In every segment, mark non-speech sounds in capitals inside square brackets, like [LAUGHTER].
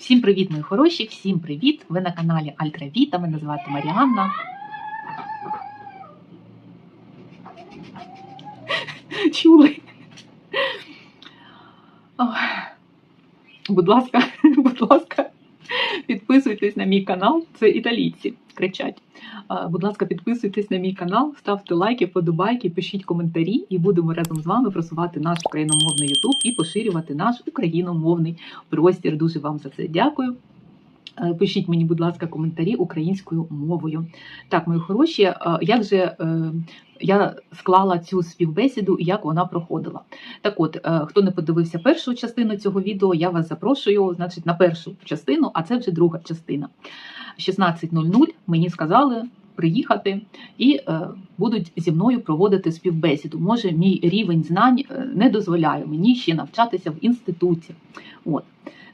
Всім привіт, мої хороші! Всім привіт! Ви на каналі Альтравіта. Мене звати Маріанна. [LAUGHS] Чули? Будь ласка, [LAUGHS] будь ласка, підписуйтесь на мій канал. Це італійці кричать. Будь ласка, підписуйтесь на мій канал, ставте лайки, подобайки, пишіть коментарі, і будемо разом з вами просувати наш україномовний Ютуб і поширювати наш україномовний простір. Дуже вам за це дякую. Е, Пишіть мені, будь ласка, коментарі українською мовою. Так, мої хороші, е, як же е, я склала цю співбесіду і як вона проходила? Так от, хто не подивився першу частину цього відео, я вас запрошую значить, на першу частину, а це вже друга частина. 16.00 мені сказали приїхати і е, будуть зі мною проводити співбесіду. Може, мій рівень знань е, не дозволяє мені ще навчатися в інституті. От.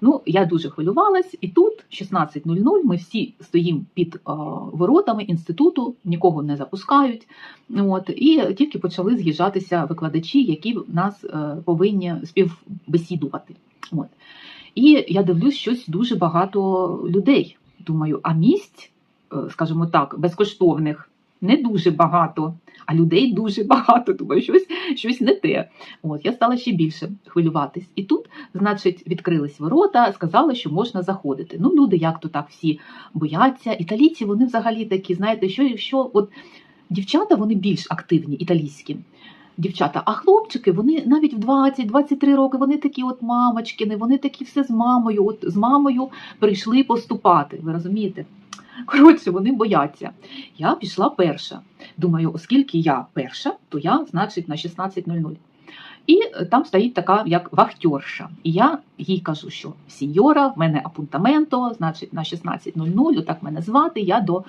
Ну, я дуже хвилювалась, і тут, 16.00, ми всі стоїмо під е, воротами інституту, нікого не запускають. От, і тільки почали з'їжджатися викладачі, які нас повинні співбесідувати. От. І я дивлюсь, щось дуже багато людей. Думаю, а місць, скажімо так, безкоштовних не дуже багато, а людей дуже [LAUGHS] багато. Думаю, щось, щось не те. От, я стала ще більше хвилюватись. І тут, значить, відкрились ворота, сказали, що можна заходити. Ну, люди як то так всі бояться. Італійці, вони взагалі такі, знаєте, що, що от дівчата вони більш активні, італійські. Дівчата, а хлопчики, вони навіть в 20-23 роки, вони такі от мамочкини, вони такі все з мамою, от з мамою прийшли поступати. Ви розумієте? Коротше, вони бояться. Я пішла перша. Думаю, оскільки я перша, то я, значить, на 16.00. І е, там стоїть така, як вахтерша. І я їй кажу, що сіньора, в мене апунтаменто, значить, на 16.00, отак мене звати, я до,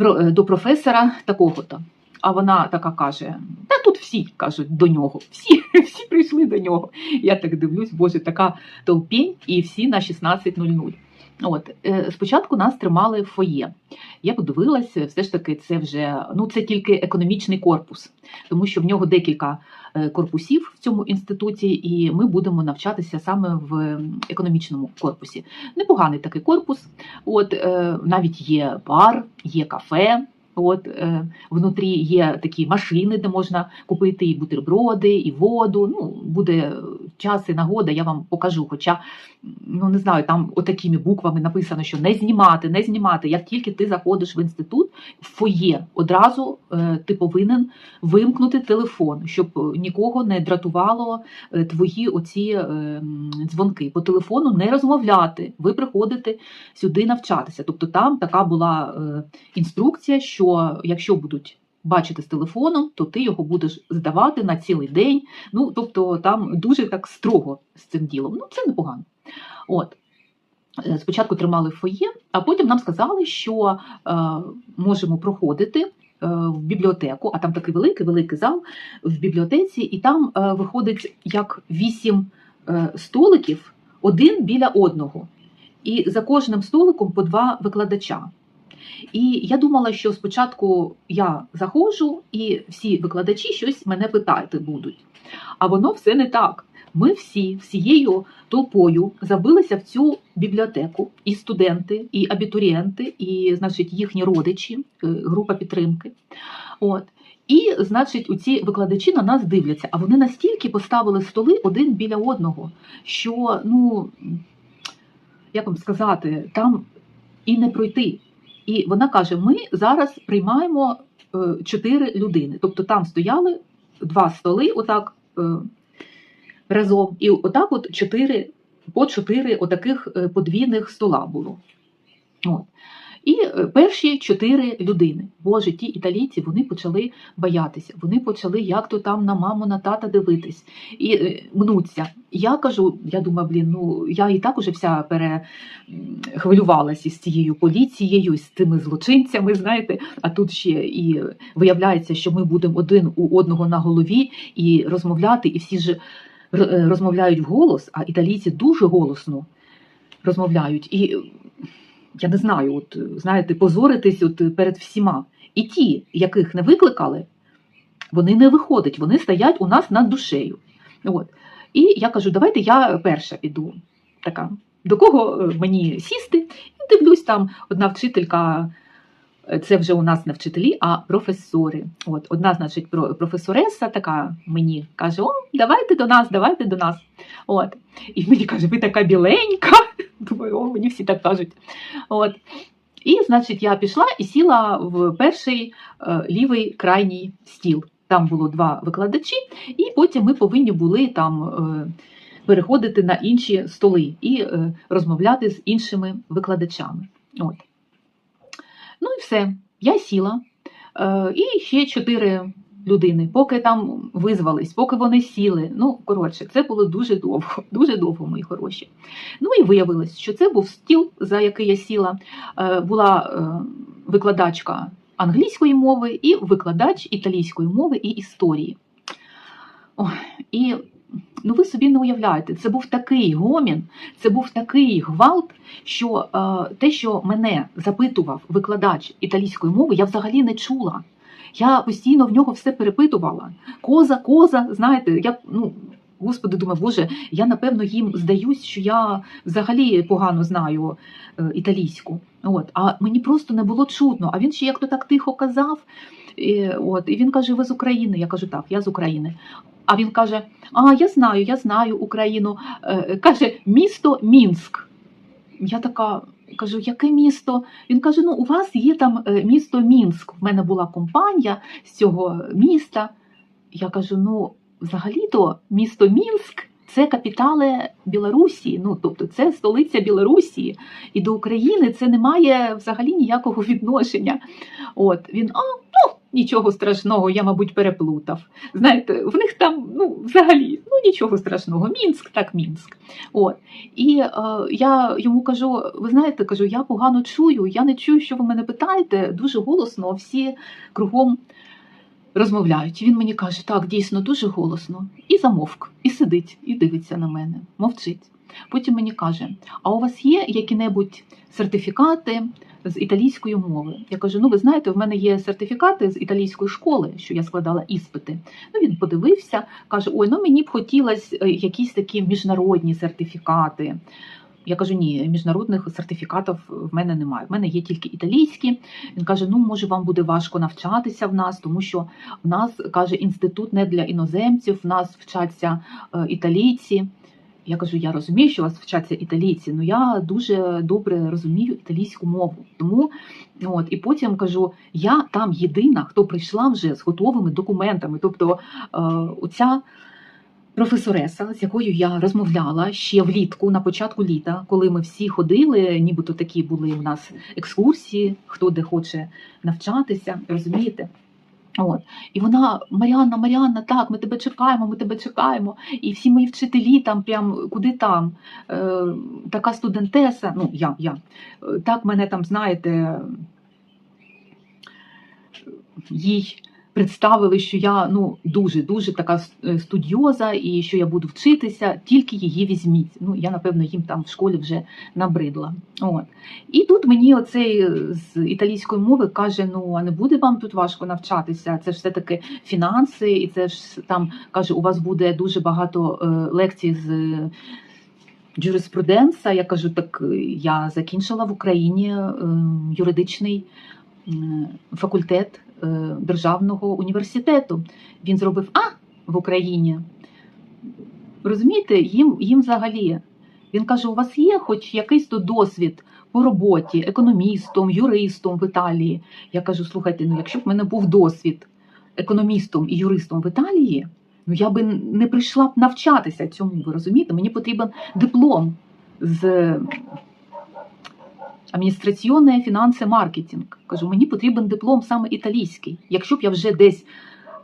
е, до професора такого-то. А вона така каже: Та тут всі кажуть до нього, всі, [LAUGHS] всі прийшли до нього. Я так дивлюсь, боже, така толпінь, і всі на 16.00. От е, спочатку нас тримали в фоє. Я подивилася, все ж таки, це вже ну це тільки економічний корпус, тому що в нього декілька е, корпусів в цьому інституті, і ми будемо навчатися саме в економічному корпусі. Непоганий такий корпус. От е, навіть є бар, є кафе. От е, внутрі є такі машини, де можна купити і бутерброди, і воду. Ну буде час і нагода, я вам покажу. Хоча ну не знаю, там отакими буквами написано, що не знімати, не знімати. Як тільки ти заходиш в інститут, в фоє одразу е, ти повинен вимкнути телефон, щоб е, нікого не дратувало е, твої оці дзвонки. По телефону не розмовляти. Ви приходите сюди навчатися. Тобто там така була інструкція, що якщо будуть бачити з телефоном, то ти його будеш здавати на цілий день. Ну тобто там дуже так строго з цим ділом. Ну це непогано. От. Е, Спочатку тримали фоє, а потім нам сказали, що е, можемо проходити е, в бібліотеку, а там такий великий великий зал в бібліотеці, і там е, виходить як вісім е, столиків один біля одного. І за кожним столиком по два викладача. І я думала, що спочатку я заходжу, і всі викладачі щось мене питати будуть. А воно все не так. Ми всі всією толпою забилися в цю бібліотеку, і студенти, і абітурієнти, і, значить, їхні родичі, е, група підтримки. От. І, значить, у ці викладачі на нас дивляться, а вони настільки поставили столи один біля одного, що, ну, як вам сказати, там і не пройти. І вона каже: ми зараз приймаємо е, чотири людини. Тобто там стояли два столи, отак е, разом, і отак, от чотири по чотири отаких е, подвійних стола було. От. І е, перші чотири людини. Боже, ті італійці вони почали боятися. Вони почали як то там на маму, на тата дивитись і е, мнуться. Я кажу, я думаю, блін, ну я і так уже вся перехвилювалася з цією поліцією, з тими злочинцями, знаєте. А тут ще і виявляється, що ми будемо один у одного на голові і розмовляти, і всі ж розмовляють вголос, а італійці дуже голосно розмовляють. І я не знаю, от знаєте, позоритись от перед всіма. І ті, яких не викликали, вони не виходять, вони стоять у нас над душею. От. І я кажу, давайте я перша піду. Така до кого е, мені сісти. І дивлюсь, там одна вчителька. Це вже у нас не вчителі, а професори. От одна, значить, про- професореса така мені каже: О, давайте до нас, давайте до нас. От. І мені каже, ви така біленька. [LAUGHS] Думаю, о, мені всі так кажуть. От. І, значить, я пішла і сіла в перший е, лівий крайній стіл. Там було два викладачі, і потім ми повинні були там е, переходити на інші столи і е, розмовляти з іншими викладачами. От. Ну і все. Я сіла. Е, і ще чотири людини, поки там визвались, поки вони сіли. Ну, коротше, це було дуже довго, [LAUGHS] дуже довго, мої хороші. Ну і виявилось, що це був стіл, за який я сіла. Е, була е, викладачка англійської мови і викладач італійської мови і історії. Ой, і ну ви собі не уявляєте, це був такий гомін, це був такий гвалт, що е, те, що мене запитував викладач італійської мови, я взагалі не чула. Я постійно в нього все перепитувала. Коза, коза, знаєте, я ну. Господи, думаю, Боже, я напевно їм здаюсь, що я взагалі погано знаю е, італійську. От, а мені просто не було чутно. А він ще як то так тихо казав. І, от, і він каже: Ви з України? Я кажу, так, я з України. А він каже: А, я знаю, я знаю Україну. Е, каже, місто Мінськ. Я така кажу, яке місто? Він каже: Ну, у вас є там е, місто Мінськ. В мене була компанія з цього міста. Я кажу: ну, взагалі-то місто Мінськ. Це капітали Білорусі, ну тобто це столиця Білорусі, і до України це не має взагалі ніякого відношення. От він, а ну нічого страшного, я, мабуть, переплутав. Знаєте, в них там ну взагалі ну нічого страшного. Мінськ, так Мінськ. От і е, я йому кажу: ви знаєте, кажу, я погано чую, я не чую, що ви мене питаєте дуже голосно, всі кругом розмовляють. Він мені каже, так, дійсно дуже голосно. І замовк, і сидить, і дивиться на мене, мовчить. Потім мені каже: А у вас є які-небудь сертифікати з італійської мови? Я кажу: ну ви знаєте, в мене є сертифікати з італійської школи, що я складала іспити. Ну він подивився, каже: Ой, ну мені б хотілося е, якісь такі міжнародні сертифікати. Я кажу, ні, міжнародних сертифікатів в мене немає. В мене є тільки італійські. Він каже: ну може вам буде важко навчатися в нас, тому що в нас каже інститут не для іноземців, в нас вчаться е, італійці. Я кажу, я розумію, що у вас вчаться італійці, але я дуже добре розумію італійську мову. Тому от і потім кажу, я там єдина, хто прийшла вже з готовими документами. Тобто е, оця професореса, з якою я розмовляла ще влітку, на початку літа, коли ми всі ходили, нібито такі були у нас екскурсії, хто де хоче навчатися, розумієте? От. І вона, Маріанна, Маріанна, так, ми тебе чекаємо, ми тебе чекаємо. І всі мої вчителі там, прям куди там, е, така студентеса, ну я, я, е, так мене там, знаєте, їй представили, що я ну дуже дуже така е, студіоза, і що я буду вчитися, тільки її візьміть. Ну я напевно їм там в школі вже набридла. От і тут мені оцей е, з італійської мови каже: ну а не буде вам тут важко навчатися? Це ж все таки фінанси, і це ж там каже, у вас буде дуже багато е, лекцій з. Джуриспруденса, я кажу, так я закінчила в Україні юридичний факультет державного університету. Він зробив А в Україні. Розумієте, їм, їм взагалі. Він каже: у вас є хоч якийсь то досвід по роботі, економістом, юристом в Італії. Я кажу: слухайте, ну якщо б в мене був досвід економістом і юристом в Італії, ну я би не прийшла б навчатися цьому. Ви розумієте? Мені потрібен диплом з адміністраціонне фінанси маркетинг. Кажу, мені потрібен диплом саме італійський. Якщо б я вже десь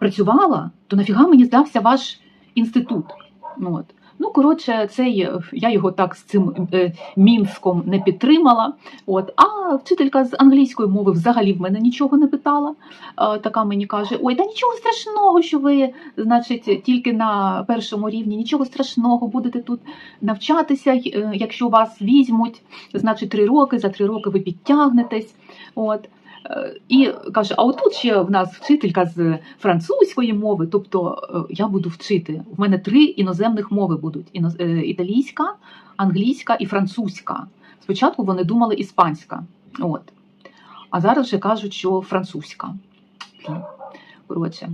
працювала, то нафіга мені здався ваш інститут. Ну, От. Ну, коротше, цей я його так з цим е, мінском не підтримала. От, а вчителька з англійської мови взагалі в мене нічого не питала. Е, така мені каже: Ой, та нічого страшного, що ви, значить, тільки на першому рівні, нічого страшного, будете тут навчатися. е, Якщо вас візьмуть, значить три роки, за три роки ви підтягнетесь. От. Е, І каже: а отут ще в нас вчителька з французької мови, тобто е, я буду вчити. В мене три іноземних мови будуть: е, італійська, англійська і французька. Спочатку вони думали іспанська. От. А зараз вже кажуть, що французька. Коротше.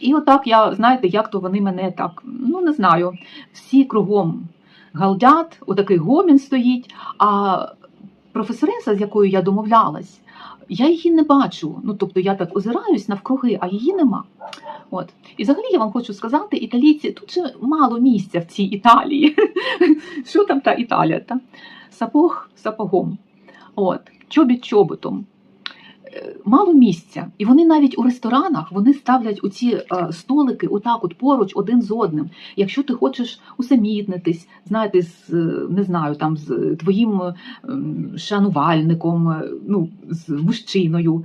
І отак я, знаєте, як то вони мене так, ну не знаю, всі кругом галдять, отакий гомін стоїть. А професориса, з якою я домовлялась, я її не бачу. Ну, тобто я так озираюсь навкруги, а її нема. От. І взагалі я вам хочу сказати, італійці, тут же мало місця в цій Італії. [LAUGHS] Що там та Італія? Та? Сапог сапогом, От. чобіт чоботом. Мало місця, і вони навіть у ресторанах вони ставлять оці е, столики отак, от поруч один з одним. Якщо ти хочеш усамітнитись, знаєте, з не знаю, там з твоїм е, шанувальником, е, ну з мужчиною,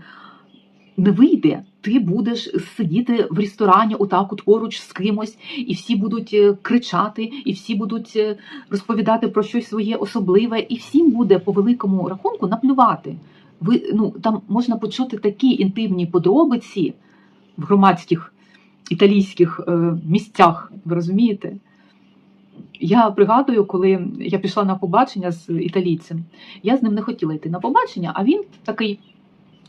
не вийде. Ти будеш сидіти в ресторані отак от поруч з кимось, і всі будуть кричати, і всі будуть розповідати про щось своє особливе, і всім буде по великому рахунку наплювати. Ви ну там можна почути такі інтимні подробиці в громадських італійських е, місцях. Ви розумієте? Я пригадую, коли я пішла на побачення з італійцем, я з ним не хотіла йти на побачення, а він такий.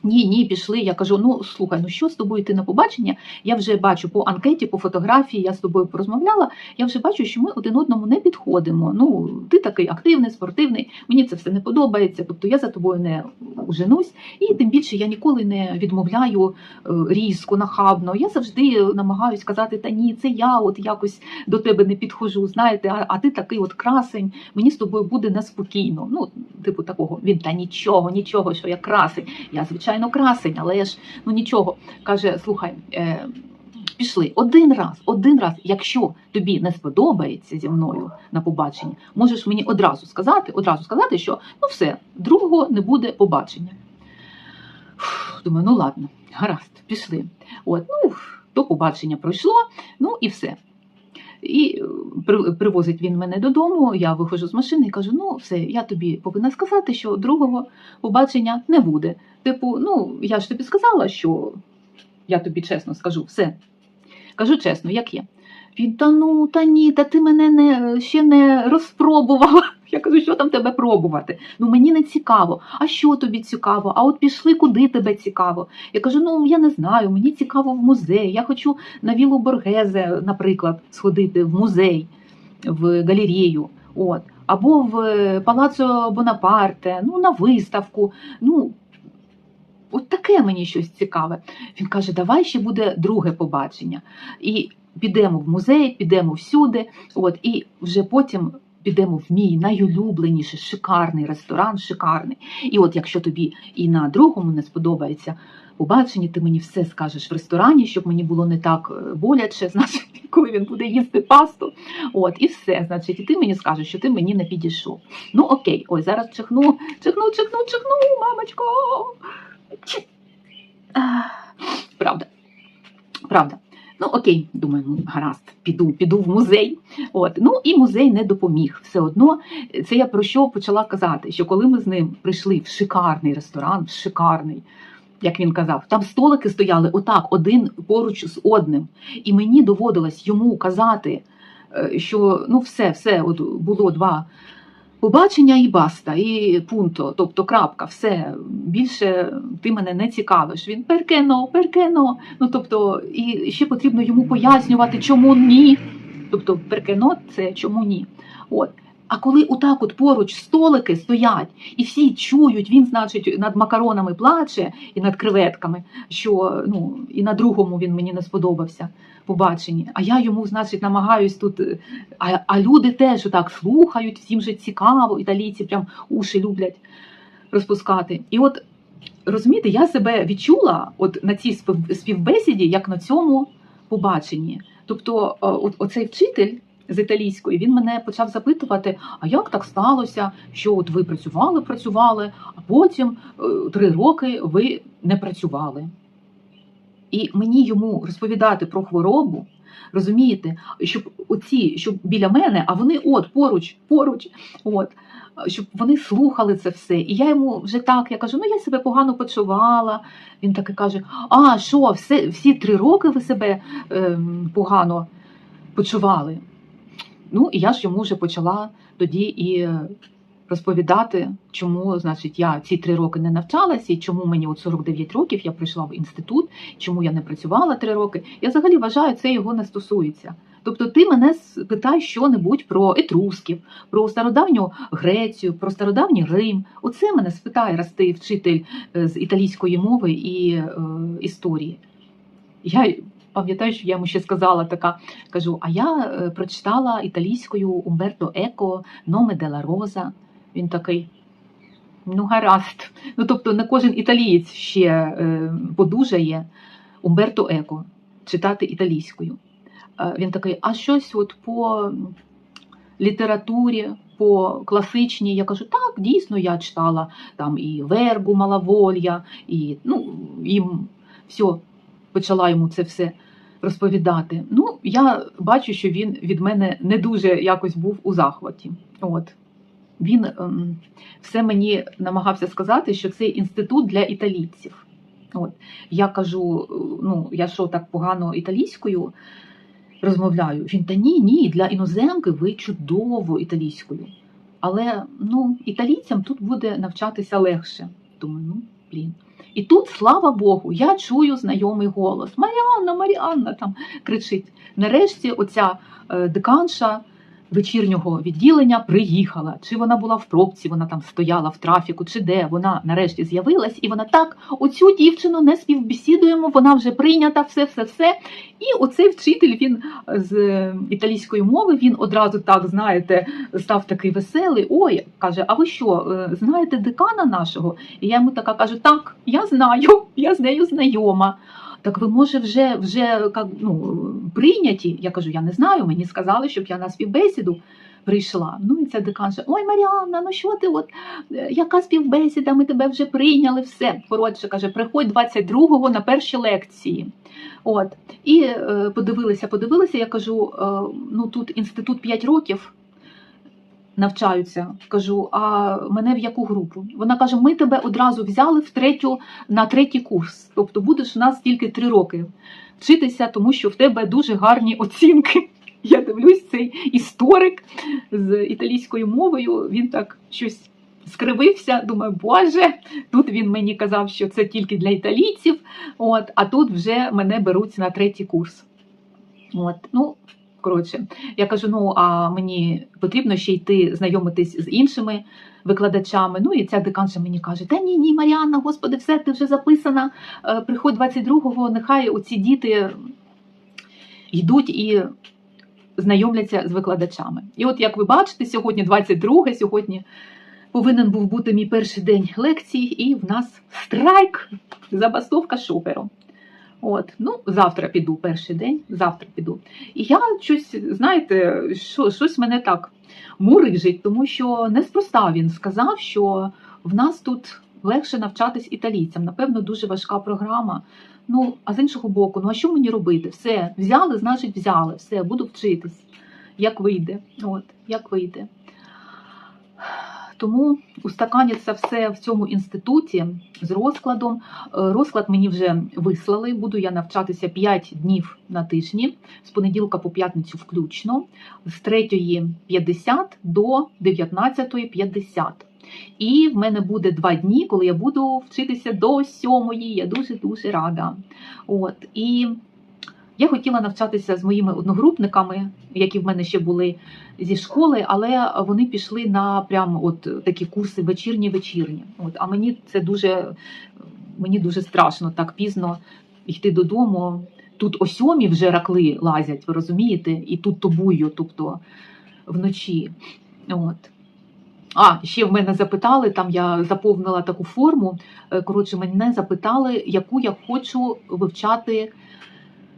Ні, ні, пішли. Я кажу: ну слухай, ну що з тобою йти на побачення? Я вже бачу по анкеті, по фотографії, я з тобою порозмовляла. Я вже бачу, що ми один одному не підходимо. Ну, ти такий активний, спортивний, мені це все не подобається. Тобто я за тобою не женусь, і тим більше я ніколи не відмовляю е, різко, нахабно. Я завжди намагаюсь казати, та ні, це я от якось до тебе не підходжу. Знаєте, а, а ти такий от красень, мені з тобою буде неспокійно. Ну, типу такого, він та нічого, нічого, що я красень. Я звичайно красень, але ж ну нічого. Каже: слухай. Е, Пішли один раз, один раз, якщо тобі не сподобається зі мною на побаченні, можеш мені одразу сказати, одразу сказати, що ну все, другого не буде побачення. Фух, Думаю, ну ладно, гаразд, пішли. От, ну, то побачення пройшло, ну і все. І е, привозить він мене додому, я виходжу з машини і кажу: ну все, я тобі повинна сказати, що другого побачення не буде. Типу, ну я ж тобі сказала, що я тобі чесно скажу, все. Кажу чесно, як є. Він та ну, та ні, та ти мене не, ще не розпробувала. [LAUGHS] Я кажу, що там тебе пробувати? Ну мені не цікаво. А що тобі цікаво? А от пішли, куди тебе цікаво? Я кажу, ну я не знаю, мені цікаво в музей. Я хочу на Вілу Боргезе, наприклад, сходити в музей, в галерею. От. Або в е, Палацо Бонапарте, ну на виставку. Ну, от таке мені щось цікаве. Він каже: давай ще буде друге побачення. І підемо в музей, підемо всюди. От, і вже потім підемо в мій найулюбленіший шикарний ресторан, шикарний. І от якщо тобі і на другому не сподобається побачення, ти мені все скажеш в ресторані, щоб мені було не так е, боляче, [LAUGHS] значить, коли він буде їсти пасту. От, і все, значить, і ти мені скажеш, що ти мені не підійшов. Ну окей, ой, зараз чихну, чихну, чихну, чихну, мамочко. Правда. Правда. Ну, окей, думаю, ну гаразд, піду, піду в музей. От ну і музей не допоміг. Все одно це я про що почала казати? Що коли ми з ним прийшли в шикарний ресторан, в шикарний, як він казав, там столики стояли отак, один поруч з одним. І мені доводилось йому казати, е, що ну все, все, от було два побачення і баста, і пункто, тобто крапка, все більше ти мене не цікавиш. Він перкено, перкено. Ну тобто, і ще потрібно йому пояснювати, чому ні. Тобто, перкено це чому ні. От. А коли отак от поруч столики стоять, і всі чують, він, значить, над макаронами плаче і над креветками, що ну і на другому він мені не сподобався побаченні. А я йому, значить, намагаюсь тут. А, а люди теж так слухають, всім же цікаво, італійці прям уші люблять розпускати. І от розумієте, я себе відчула от на цій спів- співбесіді, як на цьому побаченні. Тобто, от, оцей вчитель. З італійської він мене почав запитувати: а як так сталося, що от ви працювали, працювали, а потім е, три роки ви не працювали. І мені йому розповідати про хворобу, розумієте, щоб оці, щоб біля мене, а вони от поруч, поруч, от щоб вони слухали це все. І я йому вже так, я кажу, ну я себе погано почувала. Він таки каже: А, що, все, всі три роки ви себе ем, погано почували? Ну, і я ж йому вже почала тоді і розповідати, чому, значить, я ці три роки не навчалася, і чому мені от 49 років я прийшла в інститут, чому я не працювала три роки. Я взагалі вважаю, це його не стосується. Тобто ти мене питаєш що-небудь про етрусків, про стародавню Грецію, про стародавній Рим. Оце мене спитає раз ти вчитель е, з італійської мови і е, історії. Я пам'ятаю, що я йому ще сказала така, кажу: а я е, прочитала італійською Умберто Еко Номе Дела Роза. Він такий. Ну, гаразд. Ну, тобто, не кожен італієць ще е, подужає Умберто Еко читати італійською. Е, він такий, а щось от по літературі, по класичній. Я кажу, так, дійсно, я читала там і Вергу Малаволья, і ну, їм все, почала йому це все розповідати. Ну, я бачу, що він від мене не дуже якось був у захваті. От. Він ем, все мені намагався сказати, що це інститут для італійців. От. Я кажу, ну, я що так погано італійською розмовляю? Він та ні, ні, для іноземки ви чудово італійською. Але ну, італійцям тут буде навчатися легше. Думаю, ну, блін. І тут, слава Богу, я чую знайомий голос. Маріанна, Маріанна там кричить. Нарешті оця е, деканша вечірнього відділення приїхала. Чи вона була в пробці, вона там стояла в трафіку, чи де вона нарешті з'явилась, і вона так, оцю дівчину не співбесідуємо, вона вже прийнята, все, все, все. І оцей вчитель він з е, італійської мови він одразу так, знаєте, став такий веселий. Ой, каже: А ви що, е, знаєте декана нашого? І я йому така кажу: так, я знаю, я з нею знайома. Так ви, може, вже вже ну, прийняті? Я кажу, я не знаю, мені сказали, щоб я на співбесіду прийшла. Ну і ця декан каже, ой, Маріанна, ну що ти, от, е, яка співбесіда, ми тебе вже прийняли, все. Коротше, каже, приходь 22-го на перші лекції. От. І е, подивилися, подивилися, я кажу, е, ну тут інститут 5 років навчаються. Кажу, а мене в яку групу? Вона каже: ми тебе одразу взяли в третю на третій курс. Тобто будеш у нас тільки три роки вчитися, тому що в тебе дуже гарні оцінки. [LAUGHS] Я дивлюсь, цей історик з італійською мовою. Він так щось скривився. Думаю, боже, тут він мені казав, що це тільки для італійців. От, а тут вже мене беруть на третій курс. От, ну, коротше, я кажу: ну а мені потрібно ще йти знайомитись з іншими викладачами. Ну і ця деканша мені каже: Та ні, ні, Маріанна, господи, все, ти вже записана. е, Приходь 22-го, нехай оці діти йдуть і знайомляться з викладачами. І от як ви бачите, сьогодні 22 сьогодні повинен був бути мій перший день лекцій, і в нас страйк, забастовка шопером. От, ну, завтра піду перший день, завтра піду. І я щось, знаєте, що, щось мене так мурижить, тому що неспроста він сказав, що в нас тут легше навчатись італійцям. Напевно, дуже важка програма. Ну, а з іншого боку, ну а що мені робити? Все, взяли, значить, взяли, все, буду вчитись, як вийде. От, як вийде. Тому устаканиться все в цьому інституті з розкладом. Е, Розклад мені вже вислали. Буду я навчатися 5 днів на тижні, з понеділка по п'ятницю включно, з 3.50 до 19.50. І в мене буде два дні, коли я буду вчитися до сьомої. Я дуже-дуже рада. От. І я хотіла навчатися з моїми одногрупниками, які в мене ще були зі школи, але вони пішли на прям от такі курси вечірні-вечірні. От, а мені це дуже мені дуже страшно так пізно йти додому. Тут о сьомій вже ракли лазять, ви розумієте? І тут тобою, тобто вночі. От. А, ще в мене запитали, там я заповнила таку форму. е, Коротше, мене запитали, яку я хочу вивчати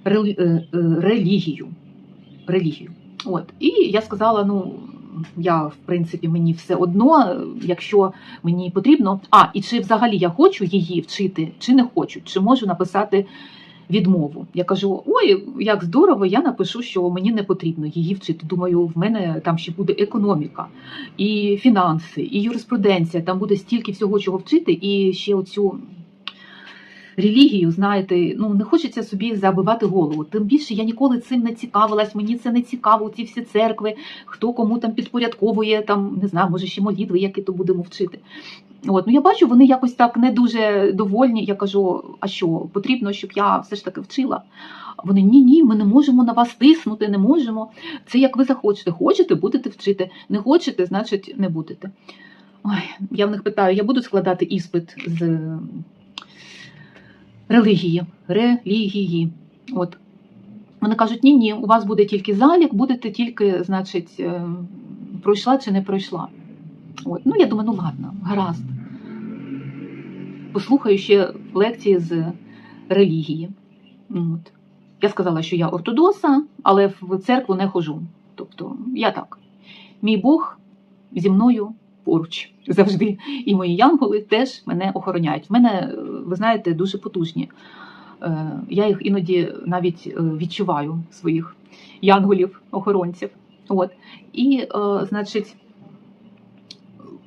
релігію. релігію. От. І я сказала: ну, я, в принципі, мені все одно, якщо мені потрібно. А, і чи взагалі я хочу її вчити, чи не хочу, чи можу написати відмову. Я кажу: ой, як здорово, я напишу, що мені не потрібно її вчити. Думаю, в мене там ще буде економіка, і фінанси, і юриспруденція. Там буде стільки всього, чого вчити, і ще оцю. Релігію, знаєте, ну не хочеться собі забивати голову. Тим більше я ніколи цим не цікавилась. Мені це не цікаво. Ці всі церкви, хто кому там підпорядковує, там не знаю, може ще молитви, які то будемо вчити. От ну я бачу, вони якось так не дуже довольні. Я кажу: а що потрібно, щоб я все ж таки вчила? Вони ні, ні, ми не можемо на вас тиснути, не можемо. Це як ви захочете. Хочете, будете вчити. Не хочете, значить не будете. Ой, я в них питаю: я буду складати іспит з релігії. Релігії. От. Вони кажуть, ні, ні, у вас буде тільки залік, будете тільки, значить, е, пройшла чи не пройшла. От. Ну, я думаю, ну ладно, гаразд. Послухаю ще лекції з релігії. От. Я сказала, що я ортодоса, але в церкву не хожу. Тобто, я так. Мій Бог зі мною поруч завжди. І мої янголи теж мене охороняють. В мене, е, ви знаєте, дуже потужні. Е, Я їх іноді навіть е, відчуваю своїх янголів-охоронців. От. І, значить,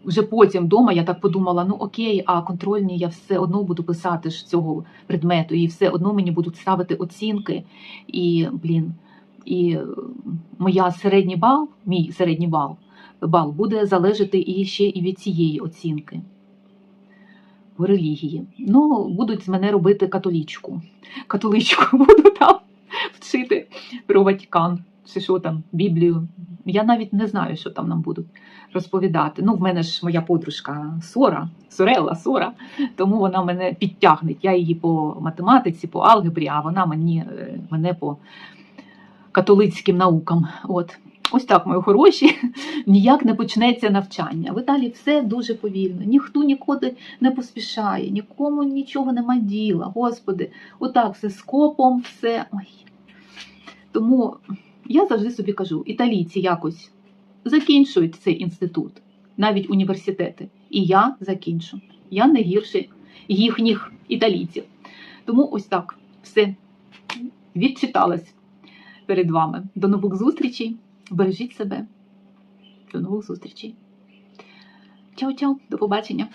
вже потім вдома я так подумала: ну окей, а контрольні я все одно буду писати ж цього предмету, і все одно мені будуть ставити оцінки. І, блін, і моя середній бал, мій середній бал, бал буде залежати і ще і від цієї оцінки в релігії. Ну, будуть з мене робити католічку. Католичку [LAUGHS] буду там вчити про Ватикан, чи що там, Біблію. Я навіть не знаю, що там нам будуть розповідати. Ну, в мене ж моя подружка Сора, Сорелла Сора, тому вона мене підтягне. Я її по математиці, по алгебрі, а вона мені, е, мене по католицьким наукам. От. Ось так, мої хороші, [LAUGHS] ніяк не почнеться навчання. Ви далі все дуже повільно. Ніхто нікуди не поспішає, нікому нічого нема діла. Господи, отак все скопом, все. Ой. Тому я завжди собі кажу: італійці якось закінчують цей інститут, навіть університети. І я закінчу. Я не гірше їхніх італійців. Тому ось так все відчиталась перед вами. До нових зустрічей. Бережіть себе. До нових зустрічей. Чао-чао, до побачення.